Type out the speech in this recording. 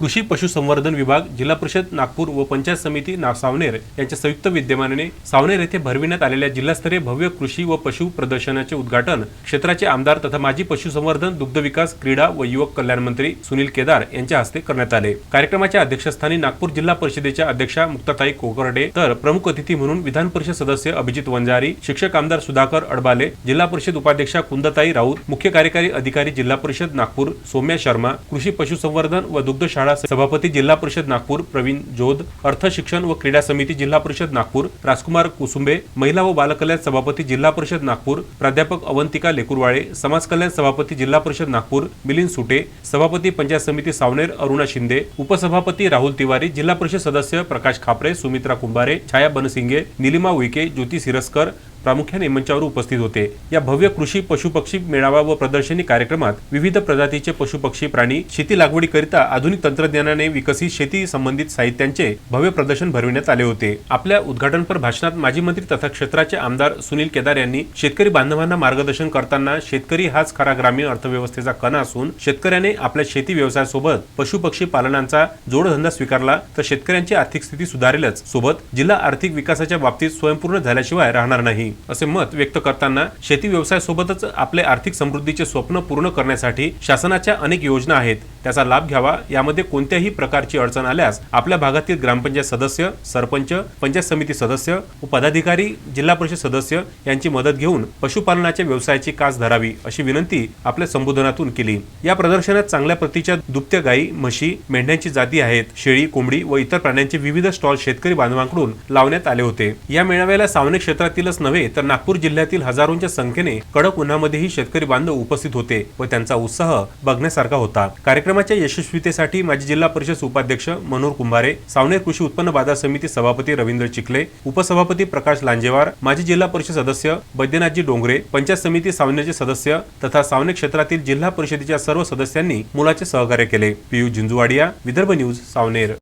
कृषी पशुसंवर्धन विभाग जिल्हा परिषद नागपूर व पंचायत समिती ना सावनेर यांच्या संयुक्त विद्यमानाने सावनेर येथे भरविण्यात आलेल्या जिल्हास्तरीय भव्य कृषी व पशु प्रदर्शनाचे उद्घाटन क्षेत्राचे आमदार तथा माजी पशुसंवर्धन दुग्धविकास क्रीडा व युवक कल्याण मंत्री सुनील केदार यांच्या हस्ते करण्यात आले. कार्यक्रमाच्या अध्यक्षस्थानी नागपूर जिल्हा परिषदेच्या अध्यक्षा मुक्ताताई कोकर्डे तर प्रमुख अतिथी म्हणून विधान परिषद सदस्य अभिजित वंजारी शिक्षक आमदार सुधाकर अडबाले जिल्हा परिषद उपाध्यक्षा कुंदताई राऊत मुख्य कार्यकारी अधिकारी जिल्हा परिषद नागपूर सौम्या शर्मा कृषी पशुसंवर्धन व दुग्धशाळा शाळा सभापती जिल्हा परिषद नागपूर प्रवीण जोध अर्थ शिक्षण व क्रीडा समिती जिल्हा परिषद नागपूर राजकुमार कुसुंबे महिला व बालकल्याण सभापती जिल्हा परिषद नागपूर प्राध्यापक अवंतिका लेकुरवाळे समाज कल्याण सभापती जिल्हा परिषद नागपूर मिलिंद सुटे सभापती पंचायत समिती सावनेर अरुणा शिंदे उपसभापती राहुल तिवारी जिल्हा परिषद सदस्य प्रकाश खापरे सुमित्रा कुंभारे छाया बनसिंगे निलिमा उईके ज्योती सिरस्कर प्रामुख्याने मंचावर उपस्थित होते. या भव्य कृषी पशुपक्षी मेळावा व प्रदर्शनी कार्यक्रमात विविध प्रजातीचे पशुपक्षी प्राणी शेती लागवडीकरिता आधुनिक तंत्रज्ञानाने विकसित शेती संबंधित साहित्यांचे भव्य प्रदर्शन भरविण्यात आले होते. आपल्या उद्घाटनपर भाषणात माजी मंत्री तथा क्षेत्राचे आमदार सुनील केदार यांनी शेतकरी बांधवांना मार्गदर्शन करताना शेतकरी हाच खरा ग्रामीण अर्थव्यवस्थेचा कणा असून शेतकऱ्याने आपल्या शेती व्यवसायासोबत पशुपक्षी पालनांचा जोडधंदा स्वीकारला तर शेतकऱ्यांची आर्थिक स्थिती सुधारेलच. सोबत जिल्हा आर्थिक विकासाच्या बाबतीत स्वयंपूर्ण झाल्याशिवाय राहणार नाही. असे मत व्यक्त करताना शेती व्यवसायासोबतच आपले आर्थिक समृद्धीचे स्वप्न पूर्ण करण्यासाठी शासनाच्या अनेक योजना आहेत. त्याचा लाभ घ्यावा. यामध्ये कोणत्याही प्रकारची अडचण आल्यास आपल्या भागातील ग्रामपंचायत सदस्य सरपंच पंचायत समिती सदस्य व पदाधिकारी जिल्हा परिषद सदस्य यांची मदत घेऊन पशुपालनाच्या व्यवसायाची कास धरावी अशी विनंती आपल्या संबोधनातून केली. या प्रदर्शनात चांगल्या प्रतीच्या दुभत्या गायी म्हशी मेंढ्यांची जाती आहेत. शेळी कोंबडी व इतर प्राण्यांचे विविध स्टॉल शेतकरी बांधवांकडून लावण्यात आले होते. या मेळाव्याला सावने क्षेत्रातीलच नव्हे तर नागपूर जिल्ह्यातील हजारोंच्या संख्येने कडक उन्हामध्येही शेतकरी बांधव उपस्थित होते व त्यांचा उत्साह बघण्यासारखा होता. कार्यक्रमाच्या यशस्वीतेसाठी माजी जिल्हा परिषद उपाध्यक्ष मनोहर कुंभारे सावनेर कृषी उत्पन्न बाजार समिती सभापती रवींद्र चिखले उपसभापती प्रकाश लांजेवार माजी जिल्हा परिषद सदस्य बैद्यनाथजी डोंगरे पंचायत समिती सावनेरचे सदस्य तथा सावने क्षेत्रातील जिल्हा परिषदेच्या सर्व सदस्यांनी मुलाचे सहकार्य केले. पियुष जिंजुवाडिया विदर्भ न्यूज सावनेर.